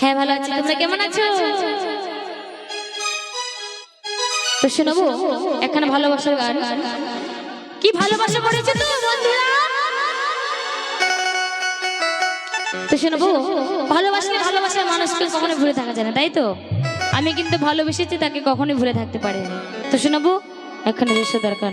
হ্যাঁ ভালো আছি। তোমরা কেমন আছো? তো শোনাবো? এখানে ভালোবাসার গান। কি ভালোবাসা পড়েছে তো, বন্ধুরা? তো শোনাবো? ভালোবাসলে ভালোবাসার মানুষকে কখনো ভুলে থাকা যায় না, তাই তো? আমি কিন্তু ভালোবেসেছি, তাকে কখনোই ভুলে থাকতে পারি তো শোনাবো? এখানে এসে দরকার।